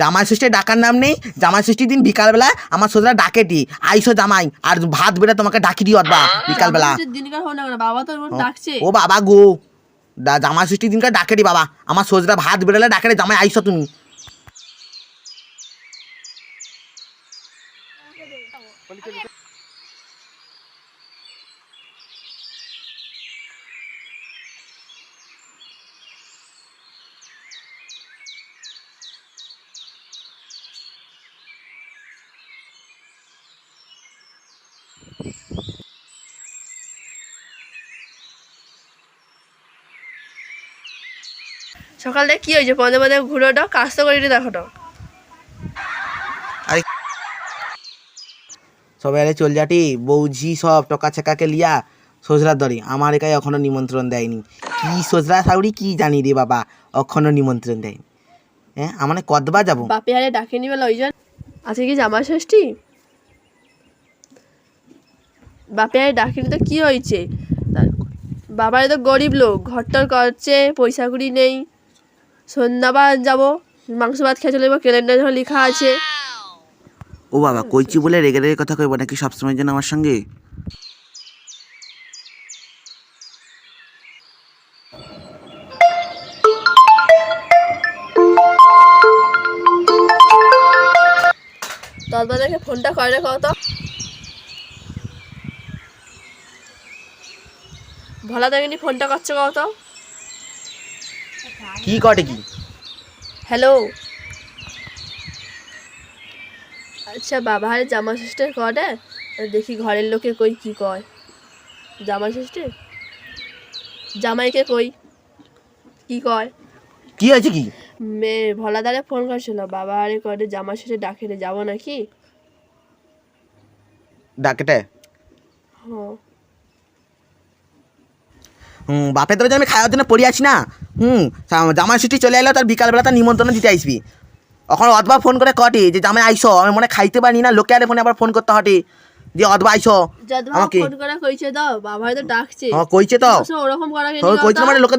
জামাই ষষ্ঠী ডাকার নাম নেই। জামাই ষষ্ঠীর দিন বিকালবেলা আমার সোজা ডাকে দি আইসো জামাই আর ভাত বেড়ে তোমাকে ডাকি দিও বা বিকালবেলা। ও বাবা গো জামাই ষষ্ঠীর দিনকার ডাকে দি বাবা। আমার সোজরা ভাত বেড়ালে ডাকে জামাই আইসো তুমি। সকালে কি হয়েছে? পদে পদে ঘুরে ঘুরোটা কাজ তো করি দেখো তো আরে সবাই আরে চল যাটি বৌঝি সব টকা ছেকাকে লিয়া শ্বশুরার দরে। আমার একাই এখনও নিমন্ত্রণ দেয়নি। কি শ্বশুরা সাউরি কি জানি রে বাবা এখনও নিমন্ত্রণ দেয়নি। হ্যাঁ আমার কদবা যাব। বাপি হারে ডাকে নিবে ওই জন্য। আজকে কি জামা ষষ্ঠী? বাপি হারে ডাকিনি তো কি হয়েছে? বাবারে তো গরিব লোক ঘরটর করছে পয়সা কুড়ি নেই। সন্ধ্যাবার যাব মাংস ভাত খেয়ে চলে যাব ক্যালেন্ডার যখন লেখা আছে। ও বাবা কইছি বলে রেগে রেগে কথা কইব নাকি সবসময়ের জন্য আমার সঙ্গে? ফোনটা করে কত? ভোলা দেখেনি ফোনটা করছে কত? কি কটে কি? হ্যালো আচ্ছা বাবা হারে জামা ষষ্ঠীর কটে? দেখি ঘরের লোকে কই কি কয়। জামা ষষ্ঠী জামাইকে কই? কি কয়? কি হয়েছে কি? মেয়ে ভোলাদারে ফোন করছিল। বাবা আরে কটে জামা ষষ্ঠী ডাকে রে যাব নাকি? ডাকেটে? হ্যাঁ। হুম বাপের ধরে আমি খাওয়ার জন্য পড়ে আছি না? হুম জামাই ছুটি চলে এলো তার বিকালবেলা তার নিমন্ত্রণ দিতে আসবি। এখন অদবা ফোন করে কটে যে জামাই আইসো আমি মনে খাইতে পারি না লোকে আরে ফোনে আবার ফোন করতে হটে। যে অদবা আইসো আমাকে। ফোন করে কইছে দাও বাবা হয়তো ডাকছে। হ্যাঁ কইছে তো। ওরকম করা কি কইছে মানে লোক-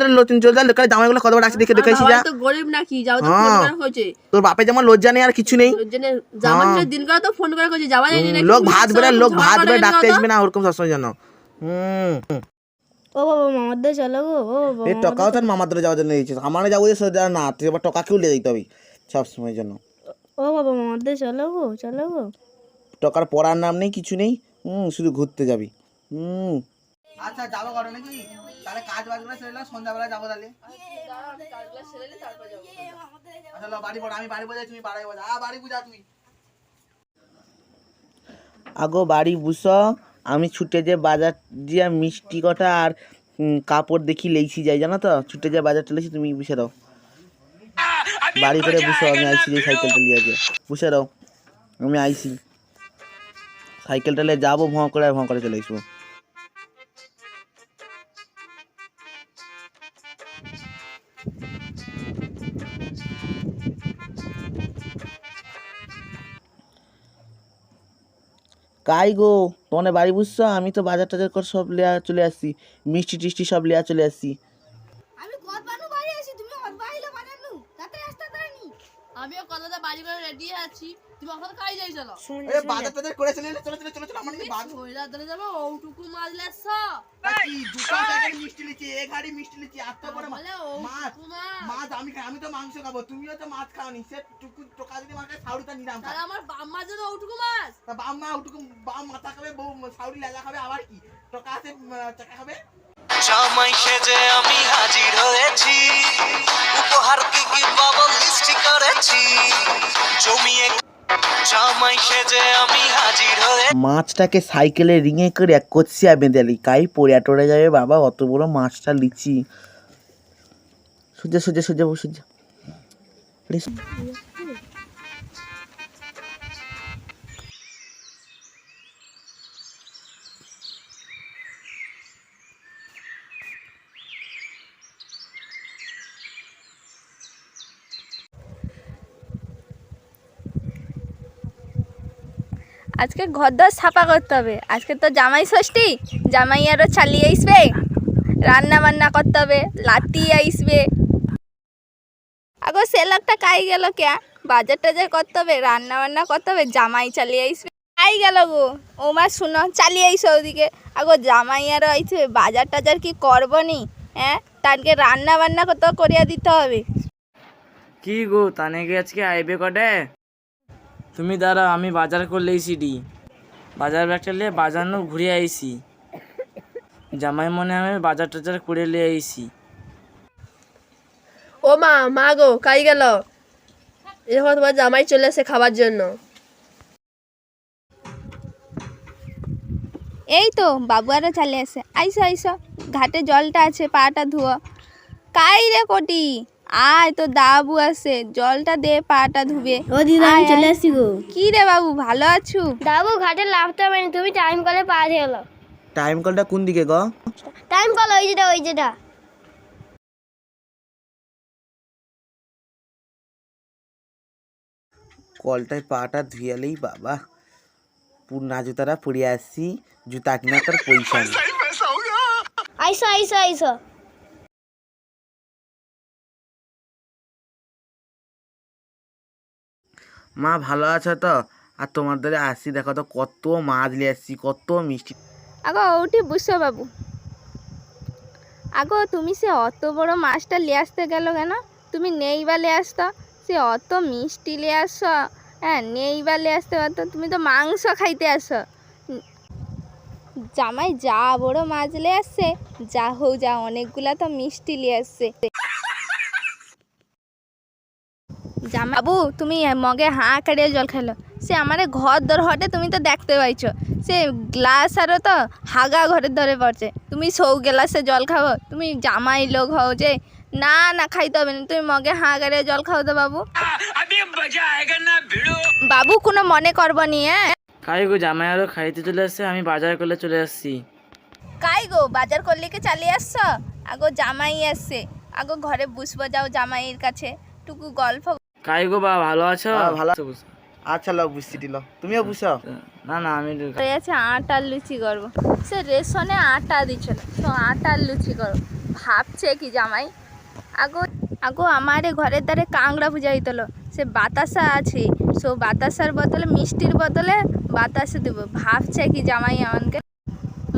চলে যায় লোকের জামাইগুলো কতবার ডাকছে দেখে দেখেছি যা তো গরিব নাকি যাও তো ফোন হ্যাঁ। করে কইছে। তোর বাপের যেমন লজ্জা নেই আর কিছু নেই। জন্য জামান দিন করে তো ফোন করে কইছে যাওয়া নেই লোক ভাত বেড়ে লোক ভাত করে ডাকতে আসবে না ওরকম সবসময় জানো হুম। ও বাবা মামার মামাদের চলো গো ও বাবা এই টকাও তার মামার ধরে যাওয়ার জন্য দিয়েছিস আমার যাব যে সেটা না তুই আবার টকাকেও লিয়ে দিতে হবে সব সবসময়ের জন্য। ও বাবা মামার মামাদের চলো গো চলো গো টাকার পড়ার নাম নেই কিছু নেই হুম শুধু ঘুরতে যাবি। হুম। আচ্ছা যাব ঘরে নাকি? তাহলে কাজ বাজ করে সেরে সন্ধ্যাবেলা যাব তাহলে। আচ্ছা লো, বাড়ি পড়া আমি বাড়ি বোঝাই তুমি বাড়ি বোঝা আ বাড়ি বুঝা তুই। আগো বাড়ি বুঝ আমি ছুটে যে বাজার দিয়ে মিষ্টি কটা আর কাপড় দেখি লেইছি যাই, জানো তো? ছুটে যে বাজার চলেছি তুমি বুঝে দাও। বাড়ি করে বুঝো আমি আইসি যে সাইকেলটা নিয়ে আগে। বুঝে দাও? আমি আইসি সাইকেলটা যাব ভঁ করে ভঁ করে চলে আসব। কাই গো? তোমার বাড়ি বুঝছ? আমি তো বাজার টাজার করে সব লিয়া চলে আসছি। মিষ্টি টিষ্টি সব লিয়া চলে আসছি। আমি কত বানু বাড়ি আসি তুমি কত বাইলে বানানু। তাতে রাস্তা তারানি আমিও কতটা বাড়ি করে রেডি আছি। তুমি এখন কাই যাই চলো। এ বাজার টাজার করে চলে চলে চলে চলে আমার নাকি হইলা ধরে যাব ওটুকু মাছ লেছ কি দুটো মিষ্টি লিচি এক হাড়ি মিষ্টি লিচি এত বড় মাছ বলে মাছ মাছ আমি খাই আমি তো মাংস খাব তুমিও তো মাছ খাওনি সে টুকু টোকা যদি মাকে সাউরিটা নিলাম তাহলে আমার বাম্মা জন্য ওটুকু মাছ? তা বাম মা ওটুকু বাম মাথা খাবে বউ সাউরি লেজা খাবে আবার কি? টোকা আছে চাকা খাবে? জামাই সেজে আমি হাজির হয়েছি। উপহার কি কি বাবল লিস্টি করেছি? জমিয়ে মাছটাকে সাইকেলে রিঙে করে এক কচিয়া বেঁধে আলি কাই পড়ে টরে যাবে বাবা? অত বড় মাছটা লিচি। সোজা সোজা সোজা সোজা। আজকে ঘর দর সাফা করতে হবে। আজকে তো জামাই ষষ্ঠী, জামাই আরও চালিয়ে আসবে রান্না বান্না করতে হবে, লাতি আসবে। আগো, সে লোকটা কাই গেল কে? বাজার টাজার করতে হবে রান্না বান্না করতে হবে, জামাই চালিয়ে আসবে। কাই গেল গো? ও মা শুনো, চালিয়ে আইসো ওদিকে। আগো, জামাই আরও আইসবে বাজার টাজার কি করব নি? হ্যাঁ তারকে রান্না বান্না কত করিয়া দিতে হবে। কি গো, তানে আজকে আইবে কটে? তুমি দাঁড়াও আমি বাজার করলে সিডি। বাজার ব্যাগটা নিয়ে বাজার নো ঘুরে আইসি জামাই মনে আমি বাজার টাজার করে নিয়ে আইসি ও মা মা গো কাই গেল? এরকম তোমার জামাই চলে আসে খাবার জন্য। এই তো বাবু আরও চলে আসে আইসো আইসো। ঘাটে জলটা আছে পাটা ধুয়ো। কাই রে কোটি আয় তো দাবু আছে। জলটা দে পাটা ধুবে। ও দিদা আমি চলে আয়। গো। কি রে বাবু ভালো আছু? দাবু ঘাটে লাভতে পারিনি। তুমি টাইম কলে হয়ে গেলো। টাইম কলটা কোন দিকে গো? টাইম কল ওই যেটা ওই যেটা। কলটায় পাটা ধুয়ালেই বাবা। পুরনা জুতাটা পরে আসছি। জুতা কিনা তার পয়সা নেই। আইসো আইসো আইসো। মা ভালো আছো তো? আর তোমার ধরে আসছি দেখো তো কত মাছ নিয়ে আসছি, কত মিষ্টি। আগো ওটি বুঝছ বাবু। আগো, তুমি সে অত বড় মাছটা নিয়ে আসতে গেল কেন? তুমি নেই বা নিয়ে আসতো, সে অত মিষ্টি নিয়ে আসো। হ্যাঁ নেই বা নিয়ে আসতে পারতো, তুমি তো মাংস খাইতে আসো। জামাই, যা বড় মাছ নিয়ে আসছে, যা হোক, যা, অনেকগুলা তো মিষ্টি নিয়ে আসছে। জামা বাবু তুমি মগে হাঁ কাড়িয়ে জল খেলো সে আমারে ঘর দর হটে তুমি তো দেখতে পাইছো। সে গ্লাস আরও তো হাগা ঘরের ধরে পড়ছে। তুমি সৌ গ্লাসে জল খাব তুমি জামাই লোক হও যে। না না খাইতে হবে না। তুমি মগে হাঁ কাড়িয়ে জল খাও তো বাবু। বাবু কোনো মনে করব নি হ্যাঁ? খাই গো জামাই আরও খাইতে চলে আসছে আমি বাজার করলে চলে আসছি। কাই গো বাজার করলে কি চালিয়ে আসছো? আগো জামাই আসছে। আগো ঘরে বুসবো যাও জামাইয়ের কাছে। টুকু গল্প কাই গো বা ভালো আছো? হ্যাঁ, ভালো। আচ্ছা লোক বুঝছি দিল তুমিও বুঝছ? না না আমি আছে আটার লুচি করব। সে রেশনে আটা দিচ্ছিল তো আটার লুচি করো ভাবছে কি জামাই? আগো আগো আমারে ঘরের ধারে কাংড়া পূজা হইতল সে বাতাসা আছে। সো বাতাসার বদলে মিষ্টির বদলে বাতাসা দেব। ভাবছে কি জামাই আমাকে?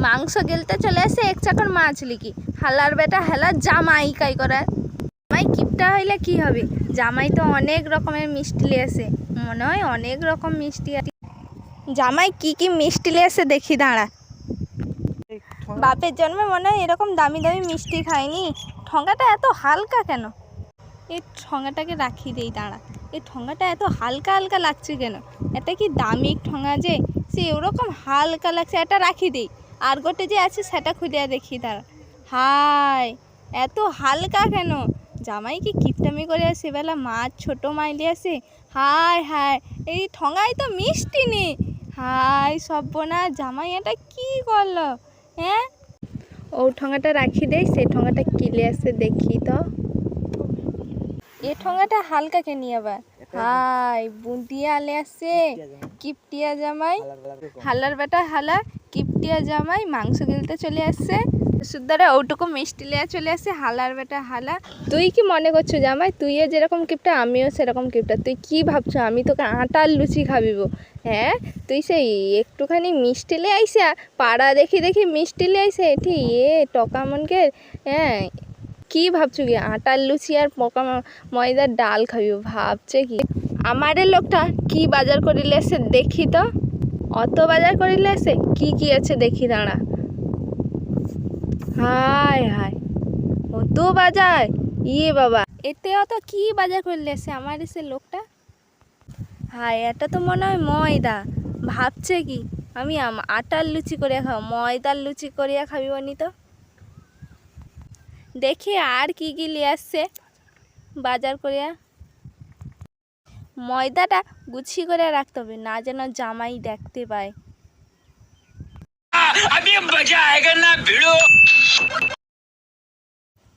মাংস গেলতে চলে আসে এক চাকর মাছ লিখি। হালার বেটা হেলা জামাই কাই করে জামাই কিপটা হইলে কি হবে? জামাই তো অনেক রকমের মিষ্টি লিয়ে আসে। মনে হয় অনেক রকম মিষ্টি জামাই কি কি মিষ্টি লিয়ে আসে দেখি, দাঁড়া। বাপের জন্মে মনে হয় এরকম দামি দামি মিষ্টি খায়নি। ঠোঙাটা এত হালকা কেন? এই ঠোঙাটাকে রাখি দেই, দাঁড়া। এই ঠোঙাটা এত হালকা হালকা লাগছে কেন? এটা কি দামি ঠোঙা যে? সে ওরকম হালকা লাগছে, এটা রাখি দেই। আর গোটে যে আছে, সেটা খুলিয়া দেখি, দাঁড়া। হায়, এত হালকা কেন? জামাই কি কিপটামি করে সেবেলা মাছ ছোট মাইলে আসে হায় হাই এই ঠোঙায় তো মিষ্টি নেই। হাই সব্যনা জামাই এটা কি করল হ্যাঁ? ও ঠোঙাটা রাখি দেই সে ঠোঙাটা কিলে আসে দেখি তো। এ ঠোঙাটা হালকা কে নিয়ে আবার? হাই বুন্দিয়া আলে আসছে কিপটিয়া জামাই। হালার বেটা হালা কিপটিয়া জামাই মাংস গিলতে চলে আসছে সুদ্দারে ওটুকু মিষ্টি লিয়া চলে আসে, হালার বেটা হালা। তুই কি মনে করছ জামাই? তুইও যেরকম কিপটা, আমিও সেরকম কিপটা। তুই কি ভাবছ? আমি তোকে আটার লুচি খাবিব। হ্যাঁ? তুই সেই একটুখানি মিষ্টি লে আইসা, পাড়া দেখি দেখি মিষ্টি লে আইসা, এটি এ টকা মনকে হ্যাঁ? কি ভাবছ কি? আটার লুচি আর পকা ময়দার ডাল খাবি ভাবছে কি? আমারে লোকটা কি বাজার করিলে এসে দেখি তো? অত বাজার করিলে এসে কি কি আছে দেখি দাঁড়া। হায় হায় অত বাজার। ইয়ে বাবা। এতে অত কি বাজার করলে এসে আমার এসে লোকটা? হায় এটা তো মনে হয় ময়দা। ভাবছে কি আমি আটার লুচি করিয়া খাব। ময়দার লুচি করিয়া খাবি বনি তো। দেখি আর কি কি নিয়ে আসছে বাজার করিয়া। ময়দাটা গুছি করে রাখতে হবে না যেন জামাই দেখতে পায়।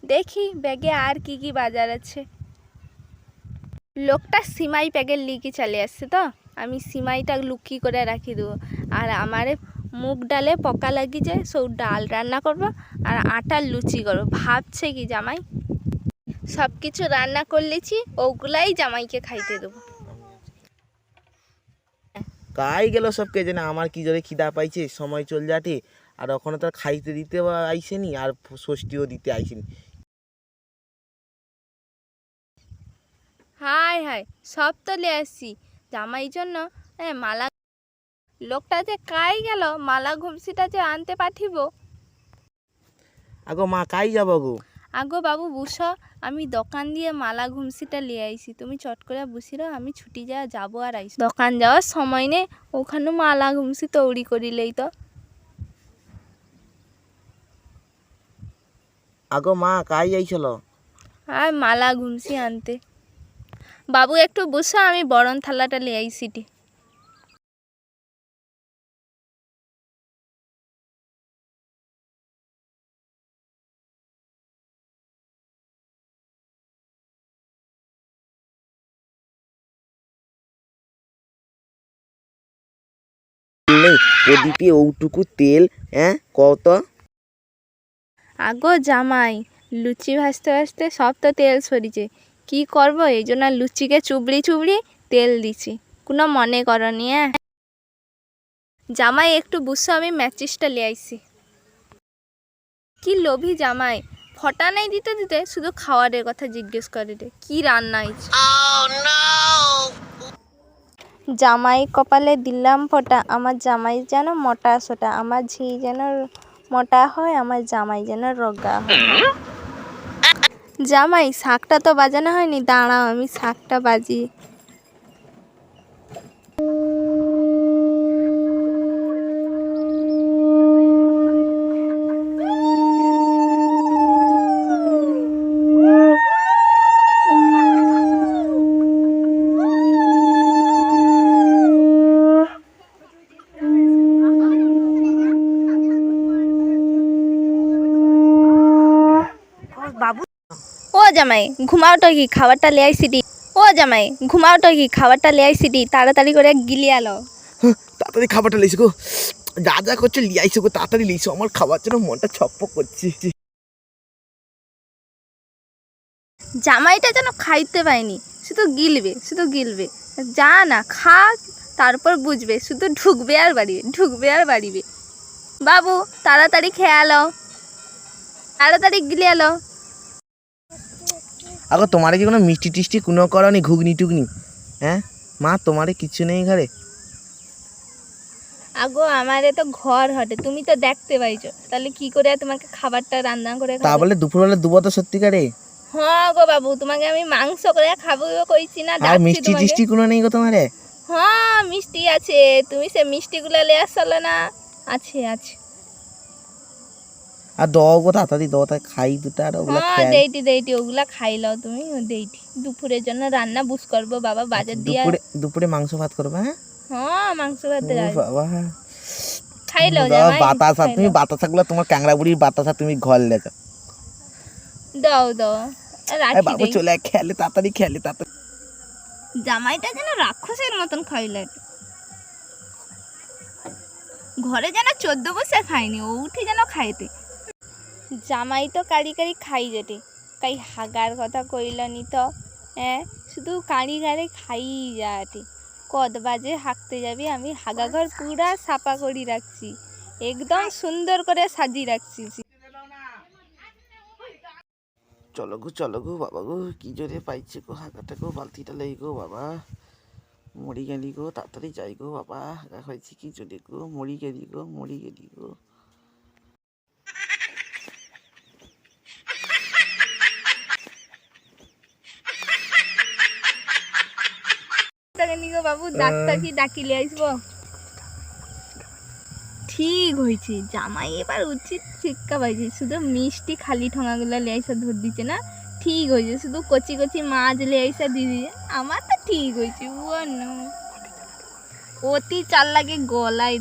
দেখি ব্যাগে আর কি কি বাজার আছে লোকটা সিমাই প্যাকেট লিকি চলে আসছে তো আমি সিমাইটা লুকি করে রাখি দেবো আর আমারে মুগ ডালে পকা লাগি যায় সব ডাল রান্না করব আর আটার লুচি করব ভাবছে কি জামাই সব কিছু রান্না করলেছি ওগুলাই জামাইকে খাইতে দেবো কাই গেল সব কে জানে আমার কি জোরে খিদা পাইছে সময় চল যাটে আর ওখানে তো আর খাইতে দিতে আইসেনি আর ষষ্ঠীও দিতে আইসেনি। হাই হাই সব তো লে আসছি। জামাই জন্য হ্যাঁ মালা লোকটা যে কাই গেল মালা ঘুমসিটা যে আনতে পাঠিব? আগো মা কাই যাব গো? আগো বাবু বুসো। আমি দোকান দিয়ে মালা ঘুমসিটা নিয়ে আইছি। তুমি চট করে বুসিরো আমি ছুটি যা যাব আর আইস। দোকান যাওয়ার সময় নেই ওখানে মালা ঘুমসি তৈরি করিলেই তো। আগো মা কাই যাইছিল? আর মালা ঘুমসি আনতে। বাবু একটু বসো আমি বরণ থালাটা নিয়ে আইসিটি প্রদীপে ওটুকু তেল হ্যাঁ কত? আগো জামাই, লুচি ভাজতে ভাজতে সব তো তেল সরিছে। কি করব? এই জন্য লুচিকে চুবড়ি চুবড়ি তেল দিছি। কোনো মনে করনি হ্যাঁ জামাই, একটু বুঝছ, আমি ম্যাচিসটা লিয়ে আইছি। কি লোভী জামাই, ফটা নাই দিতে দিতে শুধু খাওয়ারের কথা জিজ্ঞেস করে রে, কি রান্না হয়েছে জামাই কপালে দিলাম ফটা, আমার জামাই যেন মোটা সোটা, আমার ঝি যেন মোটা হয়, আমার জামাই যেন রোগা হয়। জামাই, শাকটা তো বাজানো হয়নি, দাঁড়াও, আমি শাকটা বাজি। জামাই ঘুমাওটা কি খাবারটা লে আইসিটি ও জামাই ঘুমাওটা কি খাবারটা লে আইসিটি তাড়াতাড়ি করে গিলিয়ালো তাড়াতাড়ি খাবারটা লিয়েছো গো। যা যা করছ লিয়াইছো গো তাড়াতাড়ি লিয়েছো আমার খাবার জন্য মনটা ছপ্প করছে। জামাইটা যেন খাইতে পায়নি শুধু গিলবে শুধু গিলবে। যা না খা তারপর বুঝবে শুধু ঢুকবে আর বাড়িবে ঢুকবে আর বাড়িবে। বাবু তাড়াতাড়ি খেয়ালো তাড়াতাড়ি গিলিয়ালো আগো তোমারে কি কোনো মিষ্টি টিষ্টি কোনো করনি ঘুগনি টুগনি? হ্যাঁ? মা তোমারে কিছু নেই ঘরে? আগো আমারে তো ঘর হটে তুমি তো দেখতে পাইছো। তাহলে কি করে তোমাকে খাবারটা রান্না করে তা? বলে দুপুরবেলা দুবো তো সত্যিকারে? হ্যাঁ গো বাবু তোমাকে আমি মাংস করে খাব কইছি না আর মিষ্টি। টিষ্টি কোনো নেই গো তোমারে? হ্যাঁ মিষ্টি আছে তুমি সে মিষ্টিগুলো লে আসলে না? আছে আছে। আর দাও গো তাড়াতাড়ি দাও তাই খাই দুটা আর ওগুলো হ্যাঁ খেয়াল দেইটি দেইটি ওগুলা খাইলাও তুমি দেইটি। দুপুরের জন্য রান্না বুস করব বাবা বাজার দিয়ে দুপুরে দুপুরে মাংস ভাত করবে হ্যাঁ? হ্যাঁ মাংস ভাত রাখ- বাবা। খাইলাও দাও, জামাই বাতাসা তুমি খাইলাও। বাতাসা গুলো তোমার ক্যাংরা বুড়ির বাতাসা তুমি ঘর লেখো দাও দাও। এই রাখি বাবু দেই। চলে খেলে তাড়াতাড়ি খেলে তাড়াতাড়ি। জামাইটা যেন রাক্ষসের মতন খাইলে ঘরে যেন চোদ্দ বসে খায়নি ও উঠে যেন খাইতে। জামাই তো কারি কারি খাই যেটে কাই হাগার কথা কইলনি তো হ্যাঁ? শুধু কারি গারে খাই যাতে কদ বাজে হাঁকতে যাবি আমি, হাগা ঘর পুরা সাপা করি রাখছি। একদম সুন্দর করে সাজিয়ে রাখছি। চলো গো চলো গো, বাবা গো, কি জোরে পাইছে গো হাগাটা গো, বালতিটা লেই গো বাবা। মরি গেলি গো, তাড়াতাড়ি যাই গো বাবা, হাগা হয়েছে কি জোরে গো, মরি গেলি গো, মরি গেলি গো। বাবু ডাক্তার কি ডাকিলে আসব? ঠিক হয়েছে জামাই এবার উচিত শিক্ষা পাইছে। শুধু মিষ্টি খালি ঠোঙাগুলো লেয়াইসা ধর দিচ্ছে না? ঠিক হয়েছে শুধু কচি কচি মাছ লেয়াইসা দিয়ে দিয়েছে আমার তো ঠিক হয়েছে ও অতি চাল লাগে গলায়